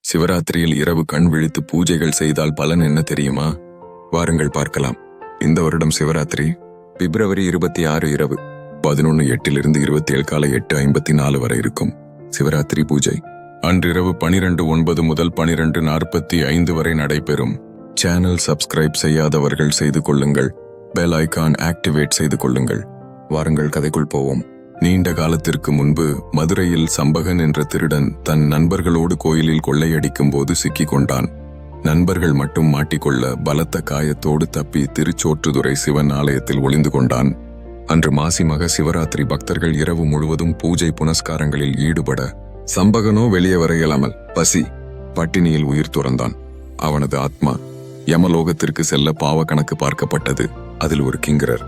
சிவராத்திரியில் இரவு கண் விழித்து பூஜைகள் செய்தால் பலன் என்ன தெரியுமா? வாருங்கள் பார்க்கலாம். இந்த வருடம் சிவராத்திரி பிப்ரவரி இருபத்தி ஆறு இரவு பதினொன்று எட்டிலிருந்து இருபத்தி ஏழு காலை எட்டு ஐம்பத்தி நாலு வரை இருக்கும் சிவராத்திரி பூஜை. அன்றிரவு பனிரெண்டு ஒன்பது முதல் பனிரெண்டு நாற்பத்தி ஐந்து வரை நடைபெறும். சேனல் சப்ஸ்கிரைப் செய்யாதவர்கள் செய்து கொள்ளுங்கள். பெல் ஐக்கான் ஆக்டிவேட் செய்து கொள்ளுங்கள். வாருங்கள் கதைக்குள் போவோம். நீண்ட காலத்திற்கு முன்பு மதுரையில் சம்பகன் என்ற திருடன் தன் நண்பர்களோடு கோயிலில் கொள்ளையடிக்கும் போது சிக்கிக் கொண்டான் நண்பர்கள் மட்டும் மாட்டிக்கொள்ள பலத்த காயத்தோடு தப்பி திருச்சோற்றுதுறை சிவன் ஆலயத்தில் ஒளிந்து கொண்டான். அன்று மாசி மக சிவராத்திரி பக்தர்கள் இரவு முழுவதும் பூஜை புனஸ்காரங்களில் ஈடுபட சம்பகனோ வெளியே வர இயலாமல் பசி பட்டினியில் உயிர் துறந்தான். அவனது ஆத்மா யமலோகத்திற்கு செல்ல பாவ கணக்கு பார்க்கப்பட்டது. அதில் ஒரு கிங்கரர்.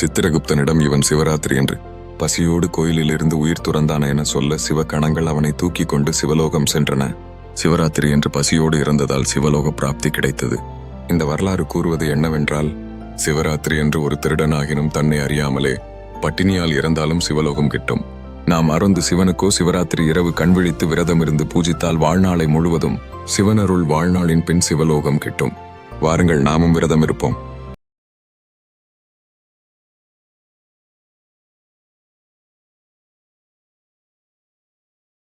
சித்திரகுப்தனிடம் இவன் சிவராத்திரி என்று பசியோடு கோயிலில் இருந்து உயிர் துறந்தான் என சொல்ல சிவகணங்கள் அவனை தூக்கி கொண்டு சிவலோகம் சென்றன. சிவராத்திரி என்று பசியோடு இறந்ததால் சிவலோக பிராப்தி கிடைத்தது. இந்த வரலாறு கூறுவது என்னவென்றால் சிவராத்திரி என்று ஒரு திருடனாகினும் தன்னை அறியாமலே பட்டினியால் இறந்தாலும் சிவலோகம் கிட்டும். நாம் அறந்து சிவனுக்கோ சிவராத்திரி இரவு கண்விழித்து விரதம் இருந்து பூஜித்தால் வாழ்நாளை முழுவதும் சிவனருள் வாழ்நாளின் பின் சிவலோகம் கிட்டும். வாருங்கள் நாமும் விரதம் இருப்போம்